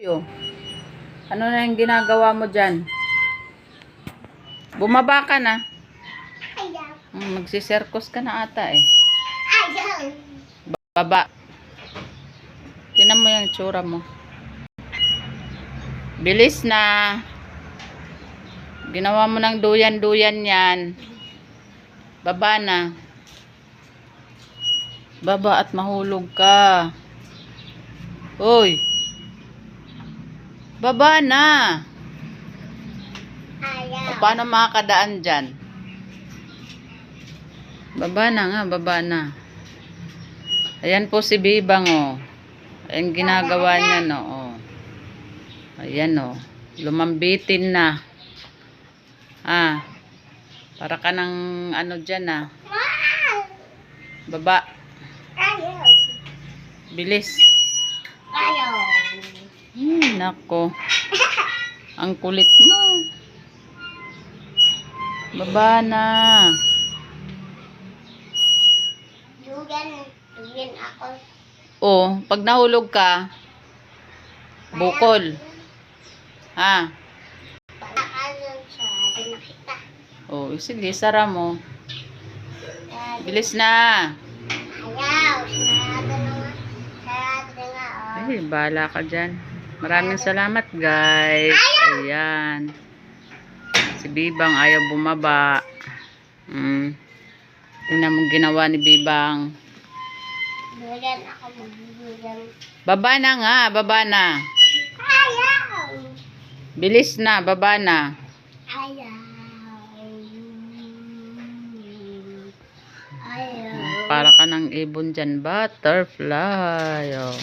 Ano na yung ginagawa mo dyan? Bumaba ka na. Ayaw. Hmm, Magsiserkos ka na ata eh. Ayaw. Baba. Tinan mo yung tsura mo. Bilis na. Ginawa mo ng duyan-duyan yan. Baba na. Baba at mahulog ka. Hoy. Baba na. Ayaw. O, paano makakadaan dyan? Baba na nga, baba na. Ayan po si Bibang, oh. Ayan ginagawa niya, no, oh. Ayan, oh. Lumambitin na. Ah. Para ka ng ano dyan, ah. Baba. Bilis. Hmm, nako. Ang kulit mo. Baba na. Dugan. Dugan ako. Oh, pag nahulog ka, bukol. Ha? Oh, sige, sara mo. Bilis na. Ayaw. Sarado na nga. Sarado na nga. Oh. Ay, bahala ka dyan. Maraming salamat, guys. Ayan. Si Bibang ayaw bumaba. Mm. Tingnan mo ginawa ni Bibang. Baba na nga, baba na. Ayaw. Bilis na, baba na. Ayaw. Ayaw. Para ka ng ibon dyan, butterfly. Oh.